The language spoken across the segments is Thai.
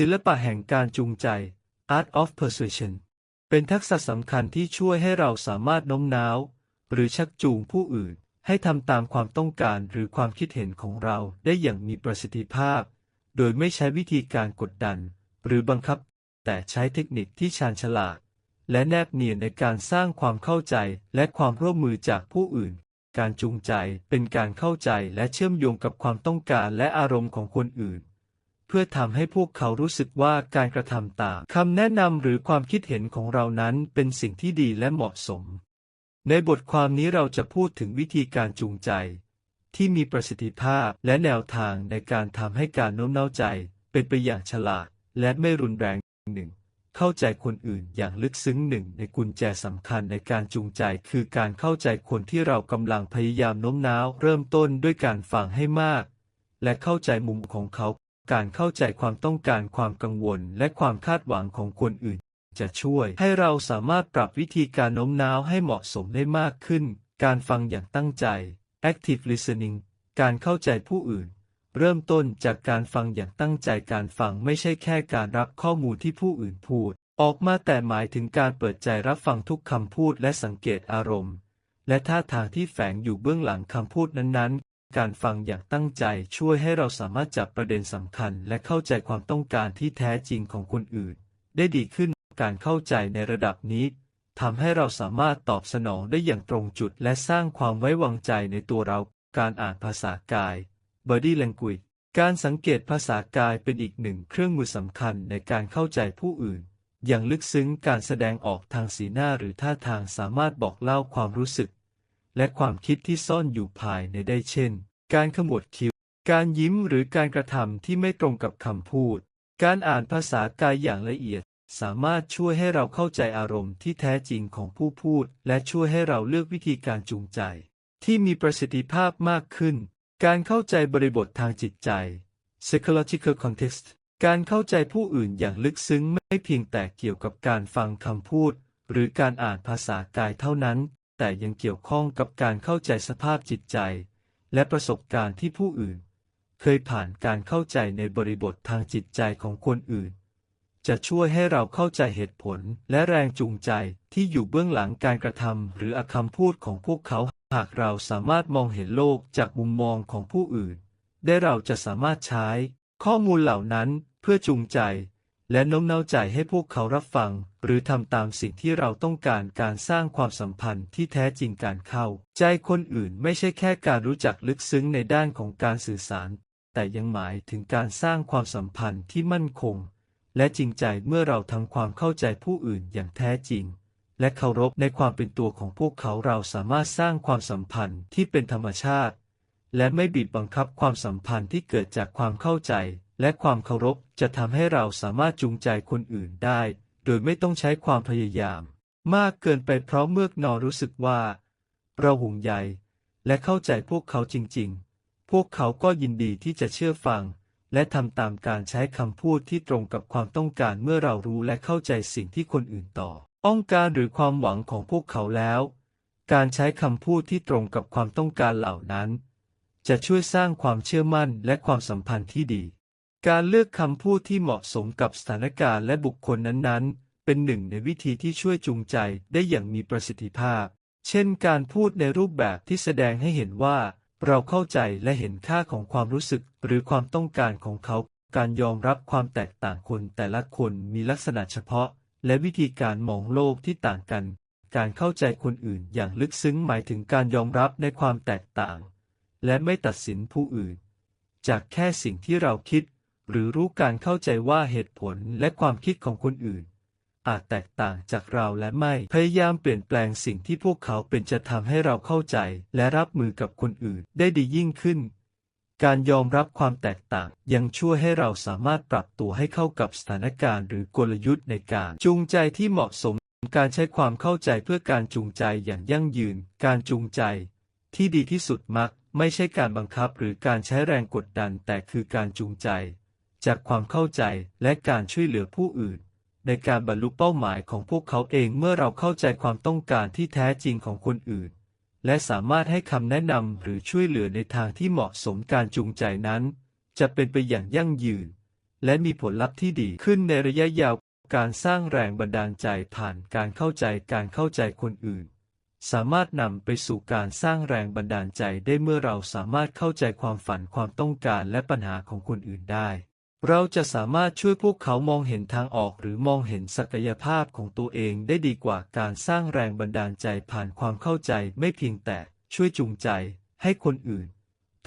ศิลปะแห่งการจูงใจ Art of Persuasion เป็นทักษะสำคัญที่ช่วยให้เราสามารถโน้มน้าว หรือชักจูงผู้อื่น ให้ทำตามความต้องการหรือความคิดเห็นของเราได้อย่างมีประสิทธิภาพ โดยไม่ใช้วิธีการกดดัน หรือบังคับ แต่ใช้เทคนิคที่ชาญฉลาด และแนบเนียนในการสร้างความเข้าใจและความร่วมมือจากผู้อื่น การจูงใจเป็นการเข้าใจและเชื่อมโยงกับความต้องการและอารมณ์ของคนอื่น เพื่อทำให้พวกเขารู้สึกว่าการกระทำต่ามคำแนะนำหรือความคิดเห็นของเรานั้นเป็นสิ่งที่ดีและเหมาะสม ในบทความนี้เราจะพูดถึงวิธีการจูงใจ ที่มีประสิทธิภาพและแนวทางในการทำให้การโน้มน้าวใจ เป็นไปอย่างฉลาด และไม่รุนแรงหนึ่งเข้าใจคนอื่นอย่างลึกซึ้งหนึ่งในกุญแจสำคัญในการจูงใจ คือการเข้าใจคนที่เรากำลังพยายามโน้มน้าว เริ่มต้นด้วยการฟังให้มาก และเข้าใจมุมของเขา การเข้าใจความต้องการความกังวลและความคาดหวังของคนอื่น จะช่วยให้เราสามารถปรับวิธีการโน้มน้าวให้เหมาะสมได้มากขึ้น การฟังอย่างตั้งใจ active listening การเข้าใจผู้อื่น เริ่มต้นจากการฟังอย่างตั้งใจการฟังไม่ใช่แค่การรับข้อมูลที่ผู้อื่นพูด ออกมาแต่หมายถึงการเปิดใจรับฟังทุกคำพูดและสังเกตอารมณ์ และท่าทางที่แฝงอยู่เบื้องหลังคำพูดนั้นๆ การฟังอย่างตั้งใจช่วยให้เราสามารถจับประเด็นสำคัญ และเข้าใจความต้องการที่แท้จริงของคนอื่น ได้ดีขึ้น การเข้าใจในระดับนี้ทำให้เราสามารถตอบสนองได้อย่างตรงจุด และสร้างความไว้วางใจในตัวเรา การอ่านภาษากาย body language การสังเกตภาษากายเป็นอีกหนึ่งเครื่องมือสำคัญในการเข้าใจผู้อื่น อย่างลึกซึ้งการแสดงออกทางสีหน้าหรือท่าทางสามารถบอกเล่าความรู้สึก และความคิดที่ซ่อนอยู่ภายในได้เช่น การขมวดคิ้ว การยิ้มหรือการกระทำที่ไม่ตรงกับคำพูด การอ่านภาษากายอย่างละเอียด สามารถช่วยให้เราเข้าใจอารมณ์ที่แท้จริงของผู้พูด และช่วยให้เราเลือกวิธีการจูงใจ ที่มีประสิทธิภาพมากขึ้น การเข้าใจบริบททางจิตใจ psychological context การเข้าใจผู้อื่นอย่างลึกซึ้งไม่เพียงแต่เกี่ยวกับการฟังคำพูด หรือการอ่านภาษากายเท่านั้น แต่ยังเกี่ยวข้องกับการเข้าใจสภาพจิตใจ และประสบการณ์ที่ผู้อื่น เคยผ่านการเข้าใจในบริบททางจิตใจของคนอื่น จะช่วยให้เราเข้าใจเหตุผลและแรงจูงใจที่อยู่เบื้องหลังการกระทำหรือคำพูดของพวกเขา หากเราสามารถมองเห็นโลกจากมุมมองของผู้อื่น ได้เราจะสามารถใช้ ข้อมูลเหล่านั้นเพื่อจูงใจ และโน้มน้าวใจให้พวกเขารับฟัง หรือทำตามสิ่งที่เราต้องการการสร้างความสัมพันธ์ที่แท้จริงการเข้า ใจคนอื่นไม่ใช่แค่การรู้จักลึกซึ้งในด้านของการสื่อสาร แต่ยังหมายถึงการสร้างความสัมพันธ์ที่มั่นคง และจริงใจเมื่อเราทำความเข้าใจผู้อื่นอย่างแท้จริง และเคารพในความเป็นตัวของพวกเขาเราสามารถสร้างความสัมพันธ์ที่เป็นธรรมชาติ และไม่บีบบังคับความสัมพันธ์ที่เกิดจากความเข้าใจ และความเคารพจะทำให้เราสามารถจูงใจคนอื่นได้ โดยไม่ต้องใช้ความพยายาม มากเกินไปเพราะเมื่อนอรู้สึกว่า เราห่วงใยและเข้าใจพวกเขาจริง ๆ พวกเขาก็ยินดีที่จะเชื่อฟัง และทำตามการใช้คำพูดที่ตรงกับความต้องการเมื่อเรารู้และเข้าใจสิ่งที่คนอื่นต่อ องการหรือความหวังของพวกเขาแล้ว การใช้คำพูดที่ตรงกับความต้องการเหล่านั้น จะช่วยสร้างความเชื่อมั่นและความสัมพันธ์ที่ดี การเลือกคำพูดที่เหมาะสมกับสถานการณ์และบุคคลนั้นๆ เป็นหนึ่งในวิธีที่ช่วยจูงใจได้อย่างมีประสิทธิภาพ เช่น การพูดในรูปแบบที่แสดงให้เห็นว่า เราเข้าใจและเห็นค่าของความรู้สึกหรือความต้องการของเขา การยอมรับความแตกต่างคนแต่ละคนมีลักษณะเฉพาะ และวิธีการมองโลกที่ต่างกัน การเข้าใจคนอื่นอย่างลึกซึ้งหมายถึงการยอมรับในความแตกต่าง และไม่ตัดสินผู้อื่น จากแค่สิ่งที่เราคิด หรือรู้การเข้าใจว่าเหตุผลและความคิดของคนอื่น อาจแตกต่างจากเราและไม่พยายามเปลี่ยนแปลงสิ่งที่พวกเขาเป็นจะทำให้เราเข้าใจและรับมือกับคนอื่นได้ดียิ่งขึ้น การยอมรับความแตกต่างยังช่วยให้เราสามารถปรับตัวให้เข้ากับสถานการณ์หรือกลยุทธ์ในการจูงใจที่เหมาะสม การใช้ความเข้าใจเพื่อการจูงใจอย่างยั่งยืน การจูงใจ ที่ดีที่สุดมักไม่ใช่การบังคับหรือการใช้แรงกดดันแต่คือการจูงใจ จากความเข้าใจและการช่วยเหลือผู้อื่น ในการบรรลุเป้าหมายของพวกเขาเองเมื่อเราเข้าใจความต้องการที่แท้จริงของคนอื่น และสามารถให้คำแนะนำหรือช่วยเหลือในทางที่เหมาะสมการจูงใจนั้น จะเป็นไปอย่างยั่งยืน และมีผลลัพธ์ที่ดีขึ้นในระยะยาวการสร้างแรงบันดาลใจผ่านการเข้าใจการเข้าใจคนอื่น สามารถนำไปสู่การสร้างแรงบันดาลใจได้เมื่อเราสามารถเข้าใจความฝันความต้องการและปัญหาของคนอื่นได้ เราจะสามารถช่วยพวกเขามองเห็นทางออกหรือมองเห็นศักยภาพของตัวเองได้ดีกว่าการสร้างแรงบันดาลใจผ่านความเข้าใจไม่เพียงแต่ช่วยจูงใจให้คนอื่น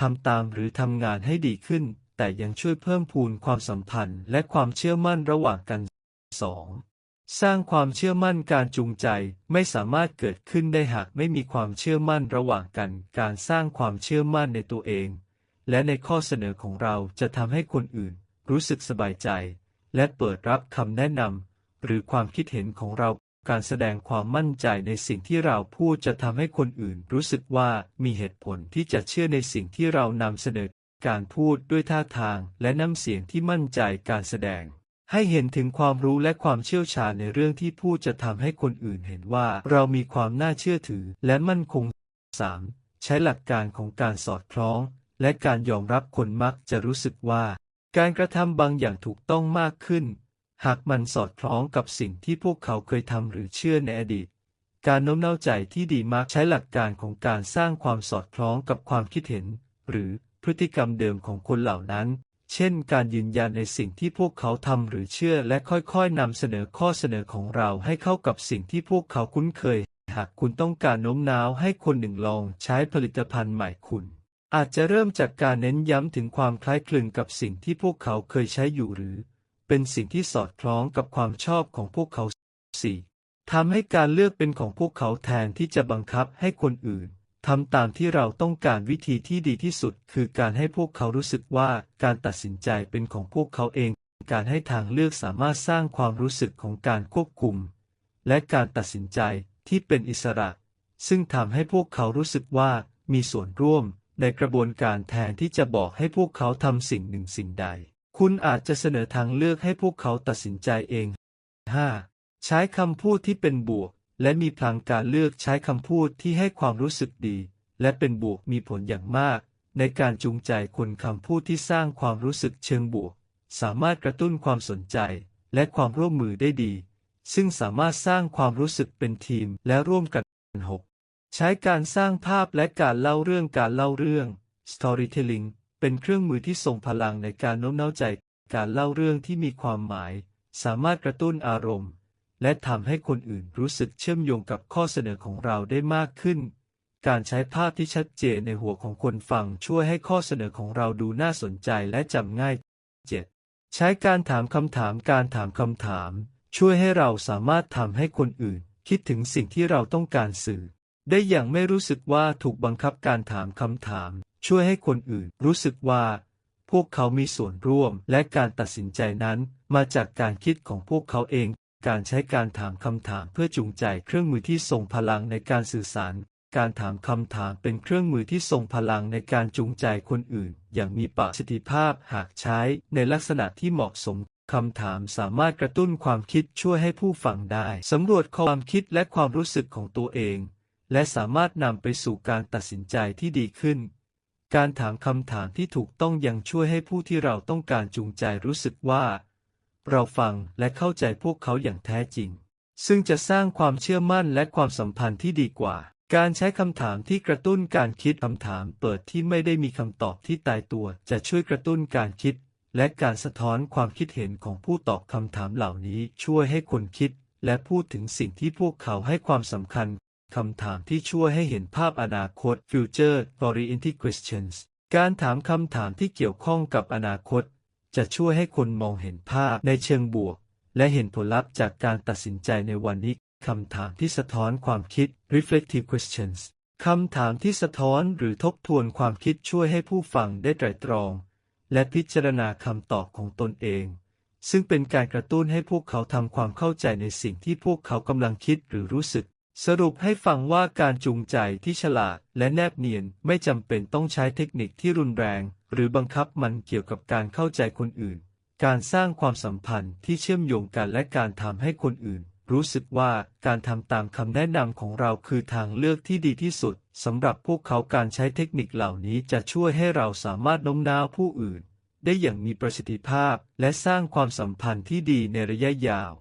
ทำตามหรือทำงานให้ดีขึ้น แต่ยังช่วยเพิ่มพูนความสัมพันธ์และความเชื่อมั่นระหว่างกัน 2. สร้างความเชื่อมั่นการจูงใจไม่สามารถเกิดขึ้นได้หากไม่มีความเชื่อมั่นระหว่างกัน การสร้างความเชื่อมั่นในตัวเอง และในข้อเสนอของเราจะทำให้คนอื่น รู้สึกสบายใจ และเปิดรับคำแนะนำหรือความคิดเห็นของเราการแสดงความมั่นใจในสิ่งที่เราพูดจะทำให้คนอื่นรู้สึกว่ามีเหตุผลที่จะเชื่อในสิ่งที่เรานำเสนอ การพูดด้วยท่าทางและน้ำเสียงที่มั่นใจการแสดง ให้เห็นถึงความรู้และความเชี่ยวชาญในเรื่องที่พูดจะทำให้คนอื่นเห็นว่าเรามีความน่าเชื่อถือและมั่นคง 3. ใช้หลักการของการสอดคล้อง และการยอมรับคนมักจะรู้สึกว่า การกระทำบางอย่างถูกต้องมากขึ้น หากมันสอดคล้องกับสิ่งที่พวกเขาเคยทำหรือเชื่อในอดีต การโน้มน้าวใจที่ดีมักใช้หลักการของการสร้างความสอดคล้องกับความคิดเห็น หรือพฤติกรรมเดิมของคนเหล่านั้น เช่น การยืนยันในสิ่งที่พวกเขาทำหรือเชื่อและค่อยๆนำเสนอข้อเสนอของเราให้เข้ากับสิ่งที่พวกเขาคุ้นเคย หากคุณต้องการโน้มน้าวให้คนหนึ่งลองใช้ผลิตภัณฑ์ใหม่คุณ อาจจะเริ่มจากการเน้นย้ำถึงความคล้ายคลึงกับสิ่งที่พวกเขาเคยใช้อยู่หรือ เป็นสิ่งที่สอดคล้องกับความชอบของพวกเขา 4. ทำให้การเลือกเป็นของพวกเขาแทนที่จะบังคับให้คนอื่นทำตามที่เราต้องการวิธีที่ดีที่สุด คือการให้พวกเขารู้สึกว่าการตัดสินใจเป็นของพวกเขาเอง การให้ทางเลือกสามารถสร้างความรู้สึกของการควบคุม และการตัดสินใจที่เป็นอิสระ ซึ่งทำให้พวกเขารู้สึกว่ามีส่วนร่วม ในกระบวนการแทนที่จะบอกให้พวกเขาทำสิ่งหนึ่งสิ่งใด คุณอาจจะเสนอทางเลือกให้พวกเขาตัดสินใจเอง 5. ใช้คำพูดที่เป็นบวก และมีพลังการเลือกใช้คำพูดที่ให้ความรู้สึกดี และเป็นบวกมีผลอย่างมาก ในการจูงใจคนคำพูดที่สร้างความรู้สึกเชิงบวก สามารถกระตุ้นความสนใจ และความร่วมมือได้ดี ซึ่งสามารถสร้างความรู้สึกเป็นทีมและร่วมกัน 6. ใช้การสร้างภาพและการเล่าเรื่องการเล่าเรื่อง storytelling เป็นเครื่องมือที่ทรงพลังในการโน้มน้าวใจ การเล่าเรื่องที่มีความหมาย สามารถกระตุ้นอารมณ์ และทำให้คนอื่นรู้สึกเชื่อมโยงกับข้อเสนอของเราได้มากขึ้น การใช้ภาพที่ชัดเจนในหัวของคนฟังช่วยให้ข้อเสนอของเราดูน่าสนใจและจำง่าย 7. ใช้การถามคำถามการถามคำถาม ช่วยให้เราสามารถทำให้คนอื่น คิดถึงสิ่งที่เราต้องการสื่อ ได้อย่างไม่รู้สึกว่าถูกบังคับการถามคำถาม ช่วยให้คนอื่นรู้สึกว่า พวกเขามีส่วนร่วมและการตัดสินใจนั้น มาจากการคิดของพวกเขาเอง การใช้การถามคำถามเพื่อจูงใจเครื่องมือที่ทรงพลังในการสื่อสาร การถามคำถามเป็นเครื่องมือที่ทรงพลังในการจูงใจคนอื่น อย่างมีประสิทธิภาพหากใช้ในลักษณะที่เหมาะสมคำถามสามารถกระตุ้นความคิดช่วยให้ผู้ฟังได้สำรวจความคิดและความรู้สึกของตัวเอง และสามารถนำไปสู่การตัดสินใจที่ดีขึ้น การถามคำถามที่ถูกต้องยังช่วยให้ผู้ที่เราต้องการจูงใจรู้สึกว่า เราฟังและเข้าใจพวกเขาอย่างแท้จริง ซึ่งจะสร้างความเชื่อมั่นและความสัมพันธ์ที่ดีกว่า การใช้คำถามที่กระตุ้นการคิดคำถามเปิดที่ไม่ได้มีคำตอบที่ตายตัว จะช่วยกระตุ้นการคิด และการสะท้อนความคิดเห็นของผู้ตอบคำถามเหล่านี้ช่วยให้คนคิดและพูดถึงสิ่งที่พวกเขาให้ความสำคัญ คำถามที่ช่วยให้เห็นภาพอนาคต Future Oriented Questions การถามคำถามที่เกี่ยวข้องกับอนาคต จะช่วยให้คนมองเห็นภาพในเชิงบวก และเห็นผลลัพธ์จากการตัดสินใจในวันนี้คำถามที่สะท้อนความคิด Reflective Questions คำถามที่สะท้อนหรือทบทวนความคิดช่วยให้ผู้ฟังได้ไตร่ตรอง และพิจารณาคำตอบของตนเอง ซึ่งเป็นการกระตุ้นให้พวกเขาทำความเข้าใจในสิ่งที่พวกเขากำลังคิดหรือรู้สึก สรุปให้ฟังว่าการจูงใจที่ฉลาดและแนบเนียนไม่จำเป็นต้องใช้เทคนิคที่รุนแรง หรือบังคับมันเกี่ยวกับการเข้าใจคนอื่น การสร้างความสัมพันธ์ที่เชื่อมโยงกันและการทำให้คนอื่น รู้สึกว่าการทำตามคำแนะนำของเราคือทางเลือกที่ดีที่สุดสำหรับพวกเขาการใช้เทคนิคเหล่านี้จะช่วยให้เราสามารถโน้มน้าวผู้อื่น ได้อย่างมีประสิทธิภาพ และสร้างความสัมพันธ์ที่ดีในระยะยาว